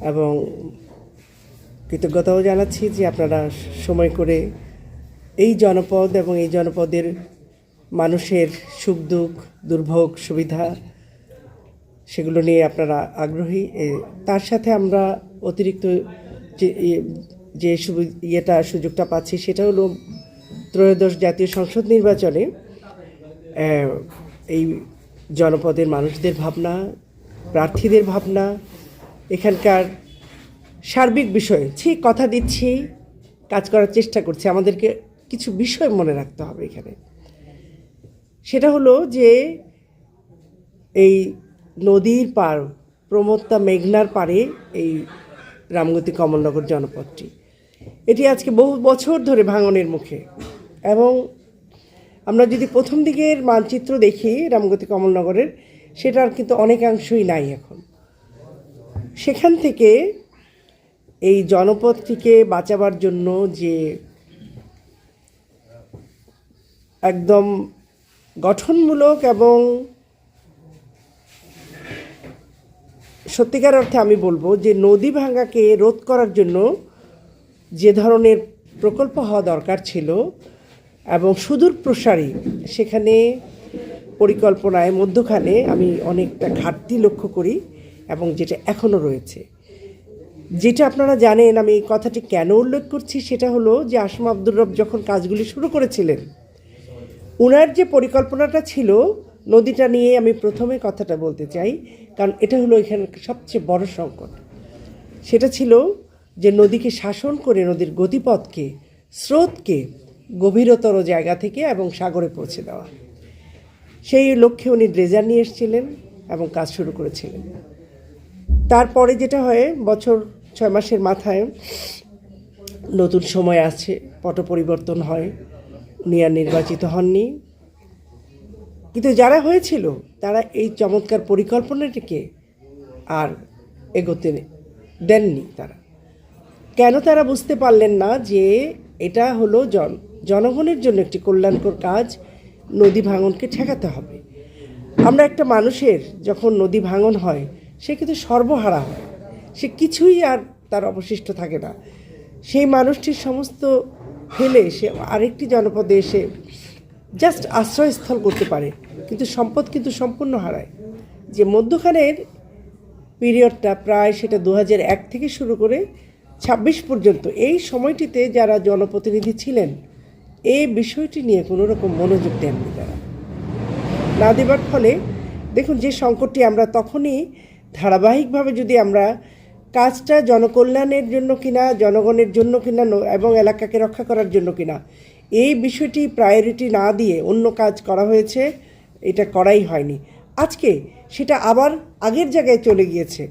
এবং কৃতজ্ঞতাও জানাচ্ছি যে আপনারা সময় করে এই জনপদ এবং এই জনপদের মানুষের সুখ, দুঃখ, দুর্ভোগ, সুবিধা সেগুলো নিয়ে আপনারা আগ্রহী। তার সাথে আমরা অতিরিক্ত যে যে ইয়েটা, সুযোগটা পাচ্ছি সেটা হলো ত্রয়োদশ জাতীয় সংসদ নির্বাচনে এই জনপদের মানুষদের ভাবনা, প্রার্থীদের ভাবনা এখানকার সার্বিক বিষয়ে ঠিক কথা দিচ্ছি, কাজ করার চেষ্টা করছি। আমাদেরকে কিছু বিষয় মনে রাখতে হবে এখানে। সেটা হলো যে, এই নদীর পার, প্রমত্তা মেঘনার পারে এই রামগতি কমলনগর জনপদটি। এটি আজকে বহু বছর ধরে ভাঙনের মুখে এবং আমরা যদি প্রথম দিকের মানচিত্র দেখি রামগতি কমলনগরের, সেটার কিন্তু অনেকাংশই নাই এখন। সেখান থেকে এই জনপদটিকে বাঁচাবার জন্য যে একদম গঠনমূলক এবং সত্যিকার অর্থে আমি বলব যে নদী ভাঙাকে রোধ করার জন্য যে ধরনের প্রকল্প হওয়া দরকার ছিল এবং সুদূর প্রসারী, সেখানে পরিকল্পনায় মধ্যখানে আমি অনেকটা ঘাটতি লক্ষ্য করি। এবং যেটা এখনও রয়েছে। যেটা আপনারা জানেন, আমি এই কথাটি কেন উল্লেখ করছি, সেটা হলো যে আসম আব্দুর রব যখন কাজগুলি শুরু করেছিলেন ওনার যে পরিকল্পনাটা ছিল, নদীটা নিয়ে আমি প্রথমে কথাটা বলতে চাই, কারণ এটা হলো এখানে সবচেয়ে বড় সংকট। সেটা ছিল যে নদীকে শাসন করে, নদীর গতিপথকে, স্রোতকে গভীরতর জায়গা থেকে এবং সাগরে পৌঁছে দেওয়া। সেই লক্ষ্যে উনি ড্রেজার নিয়ে এসেছিলেন এবং কাজ শুরু করেছিলেন। তারপরে যেটা হয়, বছর ছয় মাসের মাথায় নতুন সময় আছে পট পরিবর্তন হয়, উনি আর নির্বাচিত হননি। কিন্তু যারা হয়েছিল, তারা এই চমৎকার পরিকল্পনাটিকে আর এগোতে দেননি তারা। কেন তারা বুঝতে পারলেন না যে এটা হলো জন, জনগণের জন্য একটি কল্যাণকর কাজ, নদী ভাঙনকে ঠেকাতে হবে। আমরা একটা মানুষের যখন নদী ভাঙন হয় সে কিন্তু সর্বহারা হয়। সে কিছুই আর তার অবশিষ্ট থাকে না। সেই মানুষটির সমস্ত ফেলে সে আরেকটি জনপদে এসে জাস্ট আশ্রয়স্থল করতে পারে। কিন্তু সম্পদ কিন্তু সম্পূর্ণ হারায়। যে মধ্যখানের পিরিয়ডটা প্রায় সেটা দু এক থেকে শুরু করে ছাব্বিশ পর্যন্ত, এই সময়টিতে যারা জনপ্রতিনিধি ছিলেন এই বিষয়টি নিয়ে কোনো রকম মনোযোগ দেননি তারা। না দেবার ফলে দেখুন, যে সংকটটি আমরা তখনই ধারাবাহিকভাবে যদি আমরা কাজটা জনকল্যাণের জন্য কিনা, জনগণের জন্য কিনা এবং এলাকাকে রক্ষা করার জন্য কিনা, এই বিষয়টি প্রায়োরিটি না দিয়ে অন্য কাজ করা হয়েছে, এটা করাই হয়নি। আজকে সেটা আবার আগের জায়গায় চলে গিয়েছে।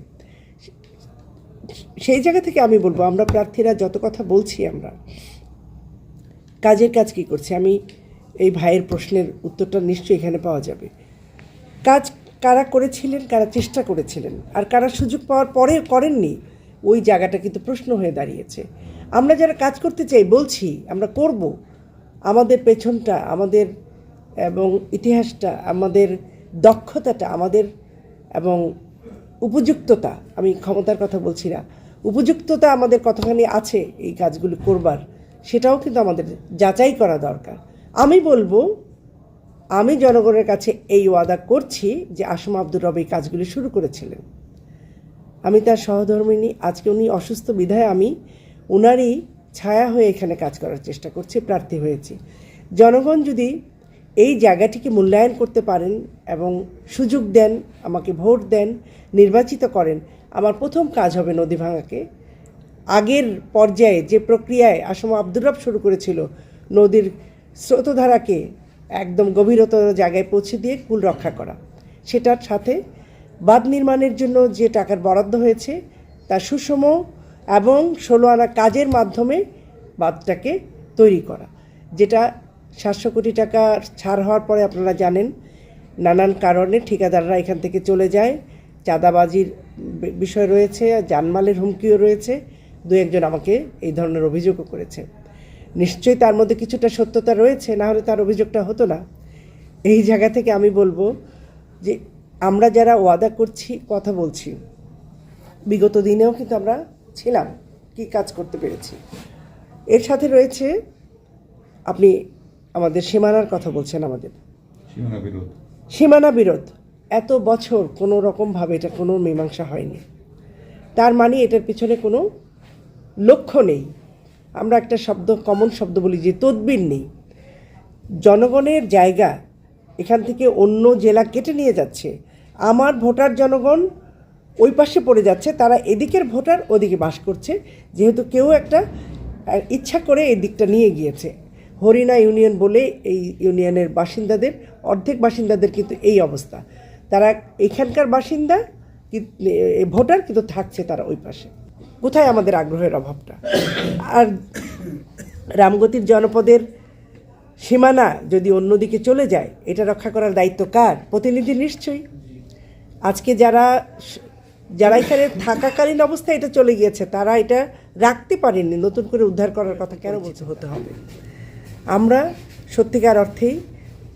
সেই জায়গা থেকে আমি বলব, আমরা প্রার্থীরা যত কথা বলছি আমরা, কাজের কাজ কি করছে? আমি এই ভাইয়ের প্রশ্নের উত্তরটা নিশ্চয়ই এখানে পাওয়া যাবে। কাজ কারা করেছিলেন, কারা চেষ্টা করেছিলেন আর কারা সুযোগ পাওয়ার পরে করেননি, ওই জায়গাটা কিন্তু প্রশ্ন হয়ে দাঁড়িয়েছে। আমরা যারা কাজ করতে চাই, বলছি আমরা করব। আমাদের পেছনটা, আমাদের এবং ইতিহাসটা, আমাদের দক্ষতাটা, আমাদের এবং উপযুক্ততা, আমি ক্ষমতার কথা বলছি না, উপযুক্ততা আমাদের কতখানি আছে এই কাজগুলি করবার, সেটাও কিন্তু আমাদের যাচাই করা দরকার। আমি বলব আমি জনগণের কাছে এই ওয়াদা করছি যে আসম আব্দুর রব এই কাজগুলি শুরু করেছিলেন। আমি তার সহধর্মিনী আজকে উনি অসুস্থ বিধায় আমি ওনারই ছায়া হয়ে এখানে কাজ করার চেষ্টা করছি, প্রার্থী হয়েছি। জনগণ যদি এই জায়গাটিকে মূল্যায়ন করতে পারেন এবং সুযোগ দেন, আমাকে ভোট দেন, নির্বাচিত করেন, আমার প্রথম কাজ হবে নদী ভাঙাকে। আগের পর্যায়ে যে প্রক্রিয়ায় আসম আব্দুর রব শুরু করেছিল, নদীর স্রোতধারাকে একদম গভীরতর জায়গায় পৌঁছে দিয়ে কুল রক্ষা করা। সেটার সাথে বাঁধ নির্মাণের জন্য যে টাকার বরাদ্দ হয়েছে, তা সুষম এবং ষোলো আনা কাজের মাধ্যমে বাঁধটাকে তৈরি করা, যেটা সাতশো কোটি টাকা ছাড় হওয়ার পরে আপনারা জানেন, নানান কারণে ঠিকাদাররা এখান থেকে চলে যায়। চাঁদাবাজির বিষয় রয়েছে, জানমালের হুমকিও রয়েছে। দু একজন আমাকে এই ধরনের অভিযোগও করেছে। নিশ্চয়ই তার মধ্যে কিছুটা সত্যতা রয়েছে না হলে তার অভিযোগটা হতো না। এই জায়গা থেকে আমি বলব যে আমরা যারা ওয়াদা করছি কথা বলছি বিগত দিনেও কিন্তু আমরা ছিলাম কি কাজ করতে পেরেছি। এর সাথে রয়েছে আপনি আমাদের সীমানার কথা বলছেন আমাদের। সীমানা বিরোধ। সীমানা বিরোধ। এত বছর কোনো রকমভাবে এটা কোনো মীমাংসা হয়নি। তার মানে এটার পিছনে কোনো লক্ষ্য নেই। আমরা একটা শব্দ কমন শব্দ বলি যে তদবির নেই। জনগণের জায়গা এখান থেকে অন্য জেলা কেটে নিয়ে যাচ্ছে। আমার ভোটার জনগণ ওই পাশে পড়ে যাচ্ছে, তারা এদিকের ভোটার ওদিকে বাস করছে। যেহেতু কেউ একটা ইচ্ছা করে এই দিকটা নিয়ে গিয়েছে। হরিণা ইউনিয়ন বলে এই ইউনিয়নের বাসিন্দাদের, অর্ধেক বাসিন্দাদের কিন্তু এই অবস্থা। তারা এখানকার বাসিন্দা ভোটার কিন্তু থাকছে তারা ওই পাশে। কোথায় আমাদের আগ্রহের অভাবটা? আর রামগতির জনপদের সীমানা যদি অন্যদিকে চলে যায় এটা রক্ষা করার দায়িত্ব কার? প্রতিনিধি নিশ্চয়ই। আজকে যারা যারা এখানে থাকাকালীন অবস্থায় এটা চলে গিয়েছে তারা এটা রাখতে পারেনি নতুন করে উদ্ধার করার কথা কেন বলছে হতে হবে। আমরা সত্যিকার অর্থেই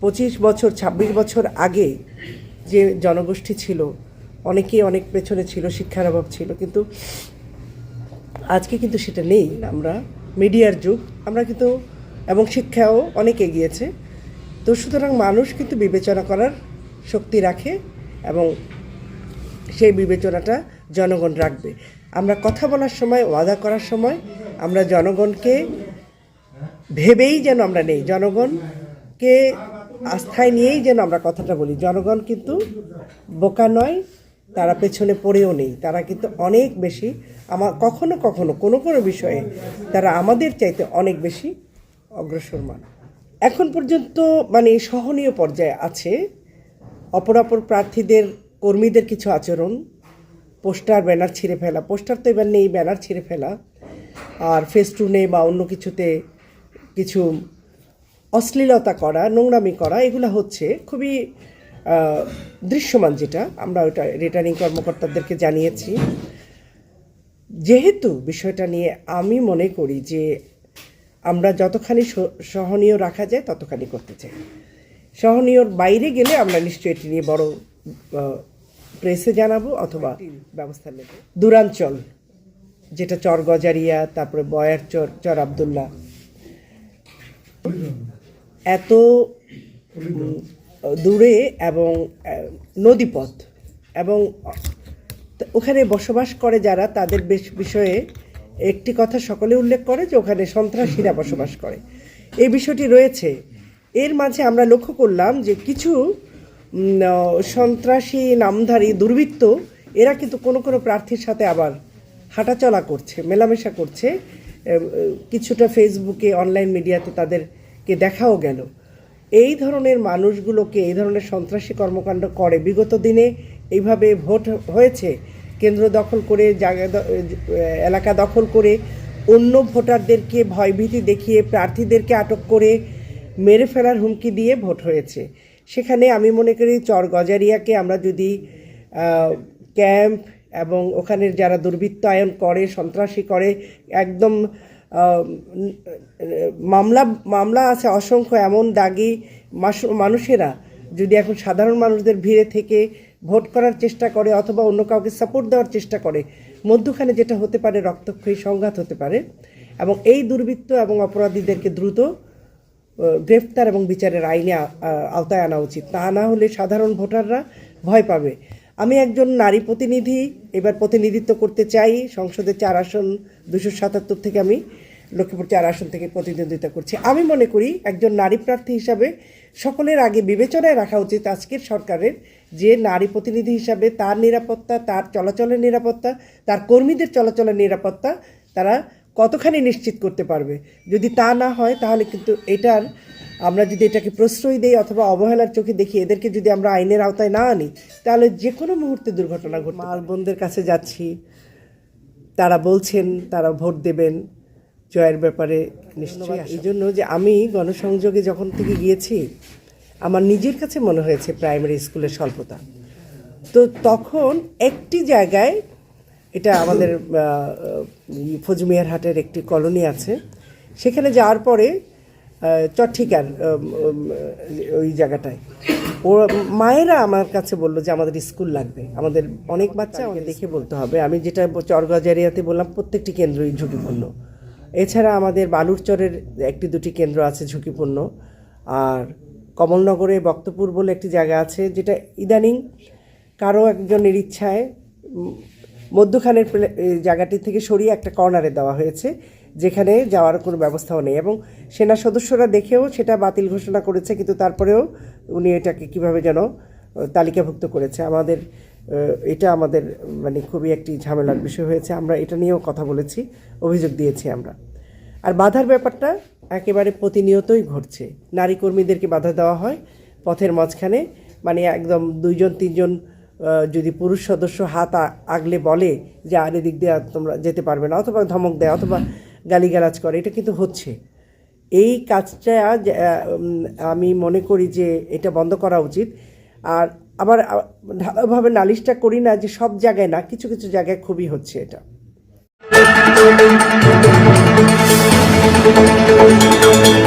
পঁচিশ বছর ২৬ বছর আগে যে জনগোষ্ঠী ছিল অনেকেই অনেক পেছনে ছিল শিক্ষার অভাব ছিল কিন্তু আজকে কিন্তু সেটা নেই। আমরা মিডিয়ার যুগ, আমরা কিন্তু, এবং শিক্ষাও অনেক এগিয়েছে। তো সুতরাং মানুষ কিন্তু বিবেচনা করার শক্তি রাখে এবং সেই বিবেচনাটা জনগণ রাখবে। আমরা কথা বলার সময়, ওয়াদা করার সময় আমরা জনগণকে ভেবেই যেন আমরা নেই। জনগণকে আস্থায় নিয়েই যেন আমরা কথাটা বলি। জনগণ কিন্তু বোকা নয় তারা পেছনে পড়েও নেই। তারা কিন্তু অনেক বেশি আমার কখনো কখনো কোনো কোনো বিষয়ে তারা আমাদের চাইতে অনেক বেশি অগ্রসরমান এখন পর্যন্ত মানে সহনীয় পর্যায়ে আছে। অপরাপর প্রার্থীদের, কর্মীদের কিছু আচরণ। পোস্টার, ব্যানার ছিঁড়ে ফেলা। পোস্টার তো এবার নেই, ব্যানার ছিঁড়ে ফেলা। আর ফেস্টুনে বা অন্য কিছুতে কিছু অশ্লীলতা করা, নোংরামি করা, এগুলো হচ্ছে। খুবই দৃশ্যমান যেটা, আমরা ওটা রিটার্নিং কর্মকর্তাদেরকে জানিয়েছি। যেহেতু বিষয়টা নিয়ে আমি মনে করি যে আমরা যতখানি সহনীয় রাখা যায়, ততখানি করতে চাই। সহনীয়র বাইরে গেলে আমরা নিশ্চয়ই এটি নিয়ে বড় প্রেসে জানাব অথবা ব্যবস্থা নেব। দূরাঞ্চল, যেটা চর গজারিয়া, তারপরে বয়ার চর চর আবদুল্লাহ। এত দূরে এবং নদীপথ। এবং ওখানে বসবাস করে যারা তাদের বেশ বিষয়ে একটি কথা সকলে উল্লেখ করে যে ওখানে সন্ত্রাসীরা বসবাস করে। এই বিষয়টি রয়েছে। এর মাঝে আমরা লক্ষ্য করলাম যে কিছু সন্ত্রাসী, নামধারী, দুর্বৃত্ত, এরা কিন্তু কোনো কোনো প্রার্থীর সাথে আবার হাঁটাচলা করছে, মেলামেশা করছে। কিছুটা ফেসবুকে অনলাইন মিডিয়াতে তাদেরকে দেখাও গেল। এই ধরনের মানুষগুলোকে, এই ধরনের সন্ত্রাসী কর্মকাণ্ড করে। বিগত দিনে এইভাবে ভোট হয়েছে। কেন্দ্র দখল করে, জায়গা এলাকা দখল করে, অন্য ভোটারদেরকে ভয়ভীতি দেখিয়ে, প্রার্থীদেরকে আটক করে মেরে ফেলার হুমকি দিয়ে ভোট হয়েছে। সেখানে আমি মনে করি চর গজারিয়াকে আমরা যদি ক্যাম্প এবং ওখানের যারা দুর্বৃত্তায়ন করে, সন্ত্রাসী করে, একদম মামলা মামলা আছে অসংখ্য, এমন দাগি মানুষেরা যদি এখন সাধারণ মানুষদের ভিড়ে থেকে ভোট করার চেষ্টা করে অথবা অন্য কাউকে সাপোর্ট দেওয়ার চেষ্টা করে, মধ্যখানে যেটা হতে পারে রক্তক্ষয়ী সংঘাত হতে পারে এবং এই দুর্বৃত্ত এবং অপরাধীদেরকে দ্রুত গ্রেফতার এবং বিচারের আইনে আওতায় আনা উচিত। তা না হলে সাধারণ ভোটাররা ভয় পাবে। আমি একজন নারী প্রতিনিধি, এবার প্রতিনিধিত্ব করতে চাই, সংসদে চার আসন দুশো সাতাত্তর থেকে আমি লক্ষ্মীপুর চার আসন থেকে প্রতিদ্বন্দ্বিতা করছি। আমি মনে করি একজন নারী প্রার্থী হিসাবে সকলের আগে বিবেচনায় রাখা উচিত আজকের সরকারের যে নারী প্রতিনিধি হিসাবে তার নিরাপত্তা, তার চলাচলের নিরাপত্তা, তার কর্মীদের চলাচলের নিরাপত্তা তারা কতখানি নিশ্চিত করতে পারবে। যদি তা না হয়, তাহলে কিন্তু এটার আমরা যদি এটাকে প্রশ্রয় দিই অথবা অবহেলার চোখে দেখি, এদেরকে যদি আমরা আইনের আওতায় না আনি, তাহলে যে কোনো মুহূর্তে দুর্ঘটনা ঘটে মা বোনদের কাছে যাচ্ছি। তারা বলছেন তারা ভোট দেবেন জয়ের ব্যাপারে নিশ্চয়ই এই জন্য যে আমি গণসংযোগে যখন থেকে গিয়েছি আমার নিজের কাছে মনে হয়েছে প্রাইমারি স্কুলের স্বল্পতা। তো তখন একটি জায়গায় এটা আমাদের ফজমিয়ার হাটের একটি কলোনি আছে সেখানে যাওয়ার পরে চট্টিকার ওই জায়গাটায়। ও মায়েরা আমার কাছে বলল যে আমাদের স্কুল লাগবে। আমাদের অনেক বাচ্চা আমাকে দেখে বলতে হবে। আমি যেটা চরগাজারিয়াতে বললাম, প্রত্যেকটি কেন্দ্রই ঝুঁকিপূর্ণ। এছাড়া আমাদের বালুরচরের একটি দুটি কেন্দ্র আছে ঝুঁকিপূর্ণ। আর কমলনগরে বক্তপুর বলে একটি জায়গা আছে যেটা ইদানিং কারও একজনের ইচ্ছায় মধ্যখানের জায়গাটি থেকে সরিয়ে একটা কর্নারে দেওয়া হয়েছে। যেখানে যাওয়ার কোনো ব্যবস্থাও নেই এবং সেনা সদস্যরা দেখেও সেটা বাতিল ঘোষণা করেছে, কিন্তু তারপরেও উনি এটাকে কীভাবে যেন তালিকাভুক্ত করেছে। আমাদের এটা আমাদের মানে খুবই একটি ঝামেলার বিষয় হয়েছে। আমরা এটা নিয়েও কথা বলেছি, অভিযোগ দিয়েছি আমরা। আর বাধার ব্যাপারটা একেবারে প্রতিনিয়তই ঘটছে। নারী কর্মীদেরকে বাধা দেওয়া হয় পথের মাঝখানে মানে একদম দুইজন, তিনজন যদি পুরুষ সদস্য হাত আগলে বলে যে আর এদিক দিয়ে তোমরা যেতে পারবে না, অথবা ধমক দেয়, অথবা গালিগালাজ করে, এটা কিন্তু হচ্ছে এই কাজটা আমি মনে করি যে এটা বন্ধ করা উচিত আর আবার ভালোভাবে নালিশটা করি না যে সব জায়গায় না, কিছু কিছু জায়গায় খুবই হচ্ছে এটা Thank you.